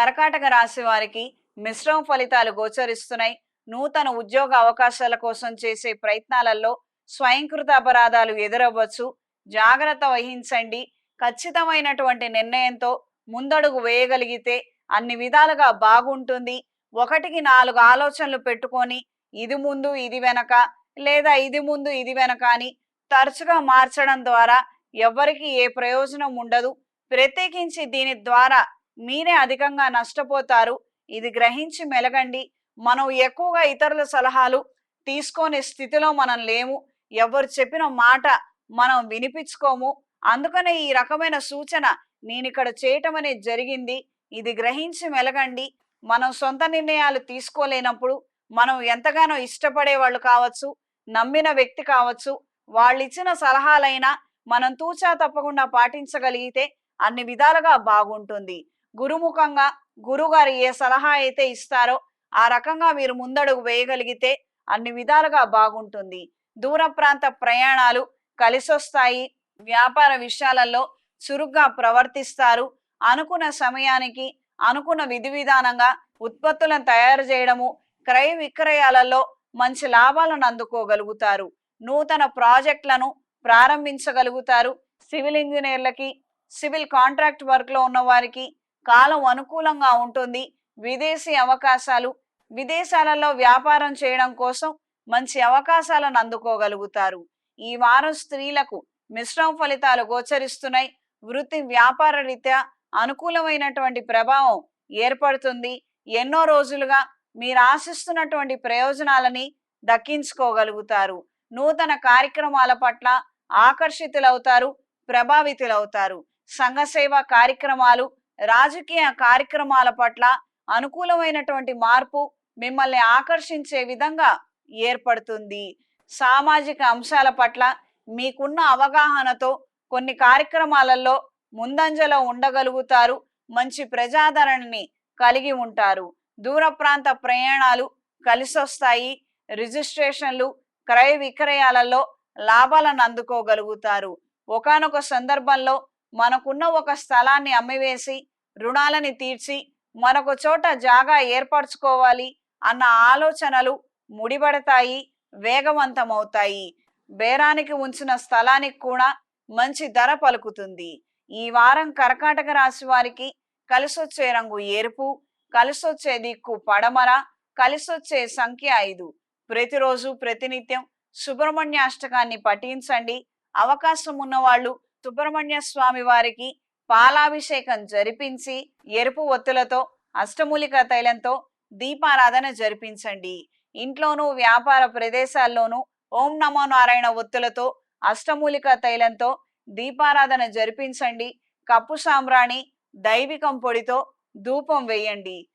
కర్కాటక రాశి వారికి మిశ్రమ ఫలితాలు గోచరిస్తున్నాయి. నూతన ఉద్యోగ అవకాశాల కోసం చేసే ప్రయత్నాలలో స్వయంకృత అపరాధాలు ఎదురవ్వచ్చు. జాగ్రత్త వహించండి. ఖచ్చితమైనటువంటి నిర్ణయంతో ముందడుగు వేయగలిగితే అన్ని విధాలుగా బాగుంటుంది. ఒకటికి నాలుగు ఆలోచనలు పెట్టుకొని ఇది ముందు ఇది వెనక లేదా ఇది ముందు ఇది వెనక అని తరచుగా మార్చడం ద్వారా ఎవ్వరికి ఏ ప్రయోజనం ఉండదు. ప్రత్యేకించి దీని ద్వారా మీరే అధికంగా నష్టపోతారు. ఇది గ్రహించి మెలగండి. మనం ఎక్కువగా ఇతరుల సలహాలు తీసుకునే స్థితిలో మనం లేము. ఎవరు చెప్పిన మాట మనం వినిపించుకోము. అందుకనే ఈ రకమైన సూచన నేను ఇక్కడ చేయటం అనేది జరిగింది. ఇది గ్రహించి మెలగండి. మనం సొంత నిర్ణయాలు తీసుకోలేనప్పుడు మనం ఎంతగానో ఇష్టపడే వాళ్ళు కావచ్చు నమ్మిన వ్యక్తి కావచ్చు వాళ్ళు ఇచ్చిన సలహాలైనా మనం తూచా తప్పకుండా పాటించగలిగితే అన్ని విధాలుగా బాగుంటుంది. గురుముఖంగా గురుగారు ఏ సలహా అయితే ఇస్తారో ఆ రకంగా మీరు ముందడుగు వేయగలిగితే అన్ని విధాలుగా బాగుంటుంది. దూర ప్రాంత ప్రయాణాలు కలిసొస్తాయి. వ్యాపార విషయాలలో చురుగ్గా ప్రవర్తిస్తారు. అనుకున్న సమయానికి అనుకున్న విధి విధానంగా ఉత్పత్తులను తయారు చేయడము క్రయ విక్రయాలలో మంచి లాభాలను అందుకోగలుగుతారు. నూతన ప్రాజెక్టులను ప్రారంభించగలుగుతారు. సివిల్ ఇంజనీర్లకి సివిల్ కాంట్రాక్ట్ వర్క్లో ఉన్న వారికి కాలం అనుకూలంగా ఉంటుంది. విదేశీ అవకాశాలు విదేశాలలో వ్యాపారం చేయడం కోసం మంచి అవకాశాలను అందుకోగలుగుతారు. ఈ వారం స్త్రీలకు మిశ్రమ ఫలితాలు గోచరిస్తున్నాయి. వృత్తి వ్యాపార రీత్యా అనుకూలమైనటువంటి ప్రభావం ఏర్పడుతుంది. ఎన్నో రోజులుగా మీరు ఆశిస్తున్నటువంటి ప్రయోజనాలని దక్కించుకోగలుగుతారు. నూతన కార్యక్రమాల పట్ల ఆకర్షితులవుతారు ప్రభావితులవుతారు. సంఘ సేవ కార్యక్రమాలు రాజకీయ కార్యక్రమాల పట్ల అనుకూలమైనటువంటి మార్పు మిమ్మల్ని ఆకర్షించే విధంగా ఏర్పడుతుంది. సామాజిక అంశాల పట్ల మీకున్న అవగాహనతో కొన్ని కార్యక్రమాలలో ముందంజలో ఉండగలుగుతారు. మంచి ప్రజాదరణని కలిగి ఉంటారు. దూర ప్రాంత ప్రయాణాలు కలిసొస్తాయి. రిజిస్ట్రేషన్లు క్రయ విక్రయాలలో లాభాలను అందుకోగలుగుతారు. ఒకానొక సందర్భంలో మనకున్న ఒక స్థలాన్ని అమ్మివేసి రుణాలని తీర్చి మరొక చోట జాగా ఏర్పరచుకోవాలి అన్న ఆలోచనలు ముడిపడతాయి వేగవంతమవుతాయి. బేరానికి ఉంచిన స్థలానికి కూడా మంచి ధర పలుకుతుంది. ఈ వారం కర్కాటక రాశి వారికి కలిసొచ్చే రంగు ఎరుపు కలిసొచ్చే దిక్కు పడమర కలిసొచ్చే సంఖ్య ఐదు. ప్రతిరోజు ప్రతినిత్యం సుబ్రహ్మణ్య అష్టకాన్ని పఠించండి. అవకాశం ఉన్నవాళ్ళు సుబ్రహ్మణ్య స్వామి వారికి పాలాభిషేకం జరిపించి ఎరుపు ఒత్తులతో అష్టమూలిక తైలంతో దీపారాధన జరిపించండి. ఇంట్లోనూ వ్యాపార ప్రదేశాల్లోనూ ఓం నమో నారాయణ ఒత్తులతో అష్టమూలిక తైలంతో దీపారాధన జరిపించండి. కప్పు సాంబ్రాణి దైవికం పొడితో ధూపం వేయండి.